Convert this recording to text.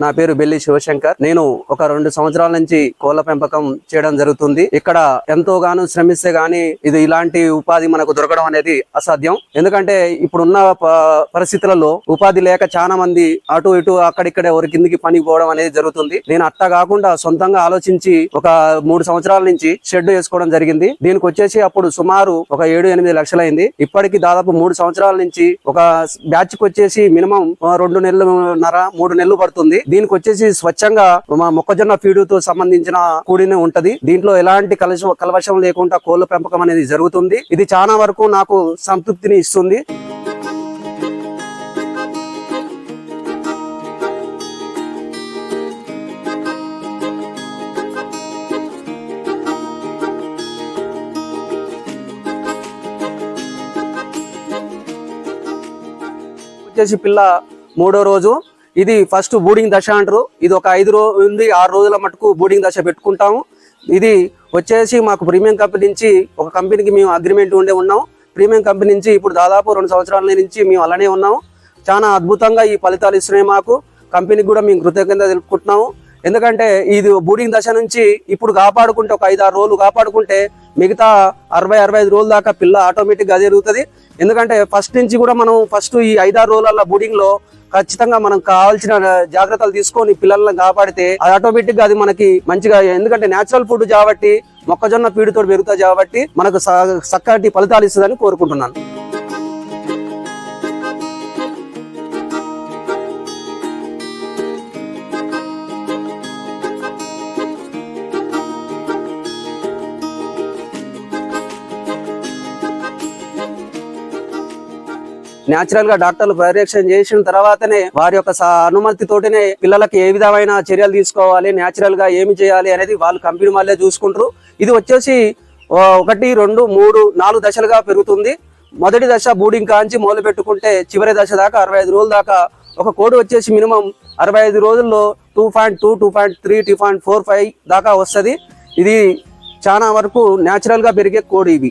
నా పేరు బెల్లి శివశంకర్. నేను ఒక రెండు సంవత్సరాల నుంచి కోళ్ళ పెంపకం చేయడం జరుగుతుంది. ఇక్కడ ఎంతో గాను శ్రమిస్తే గాని ఇది ఇలాంటి ఉపాధి మనకు దొరకడం అనేది అసాధ్యం. ఎందుకంటే ఇప్పుడున్న ప- పరిస్థితులలో ఉపాధి లేక చాలా మంది అటు ఇటు అక్కడిక్కడ ఎవరి కిందికి పని పోవడం అనేది జరుగుతుంది. నేను అట్టా కాకుండా సొంతంగా ఆలోచించి ఒక మూడు సంవత్సరాల నుంచి షెడ్ వేసుకోవడం జరిగింది. దీనికి వచ్చేసి అప్పుడు సుమారు ఒక ఏడు ఎనిమిది లక్షలైంది. ఇప్పటికి దాదాపు మూడు సంవత్సరాల నుంచి ఒక బ్యాచ్కి వచ్చేసి మినిమం రెండు నెలలు నర మూడు నెలలు పడుతుంది. దీనికి వచ్చేసి స్వచ్ఛంగా మా మొక్కజొన్న ఫీడ్తో సంబంధించిన కూడినే ఉంటది. దీంట్లో ఎలాంటి కలశ కలవశం లేకుండా కోళ్ళ పెంపకం అనేది జరుగుతుంది. ఇది చాలా వరకు నాకు సంతృప్తిని ఇస్తుంది. వచ్చేసి పిల్ల మూడో రోజు. ఇది ఫస్ట్ బూడింగ్ దశ అంటారు. ఇది ఒక ఐదు రోజు ఉంది ఆరు రోజుల మటుకు బూడింగ్ దశ పెట్టుకుంటాము. ఇది వచ్చేసి మాకు ప్రీమియం కంపెనీ నుంచి ఒక కంపెనీకి మేము అగ్రిమెంట్ ఉండే ఉన్నాం ప్రీమియం కంపెనీ నుంచి ఇప్పుడు దాదాపు రెండు సంవత్సరాల నుంచి మేము అలానే ఉన్నాము. చాలా అద్భుతంగా ఈ ఫలితాలు ఇస్తున్నాయి మాకు. కంపెనీకి కూడా మేము కృతజ్ఞత తెలుపుకుంటున్నాము. ఎందుకంటే ఇది బూడింగ్ దశ నుంచి ఇప్పుడు కాపాడుకుంటే ఒక ఐదు ఆరు రోజులు కాపాడుకుంటే మిగతా అరవై అరవై ఐదు రోజుల దాకా పిల్ల ఆటోమేటిక్గా జరుగుతుంది. ఎందుకంటే ఫస్ట్ నుంచి కూడా మనం ఫస్ట్ ఈ ఐదారు రోజుల బూడింగ్లో ఖచ్చితంగా మనం కావాల్సిన జాగ్రత్తలు తీసుకొని పిల్లలను కాపాడితే అది ఆటోమేటిక్గా అది మనకి మంచిగా ఎందుకంటే నేచురల్ ఫుడ్ కాబట్టి మొక్కజొన్న పీడితో పెరుగుతుంది కాబట్టి మనకు స- చక్కటి ఫలితాలు ఇస్తుందని కోరుకుంటున్నాను. న్యాచురల్గా డాక్టర్లు పర్యవేక్షణ చేసిన తర్వాతనే వారి యొక్క అనుమతి అనుమతితోటనే పిల్లలకి ఏ విధమైన చర్యలు తీసుకోవాలి న్యాచురల్గా ఏమి చేయాలి అనేది వాళ్ళు కంపెనీ వాళ్ళే చూసుకుంటారు. ఇది వచ్చేసి ఒకటి రెండు మూడు నాలుగు దశలుగా పెరుగుతుంది. మొదటి దశ బూడింగ్ కాంచి మొదలు పెట్టుకుంటే చివరి దశ దాకా అరవై ఐదు రోజుల దాకా ఒక కోడి వచ్చేసి మినిమం అరవై ఐదు రోజుల్లో two point two two point three two point four five దాకా వస్తుంది. ఇది చాలా వరకు న్యాచురల్గా పెరిగే కోడి ఇవి.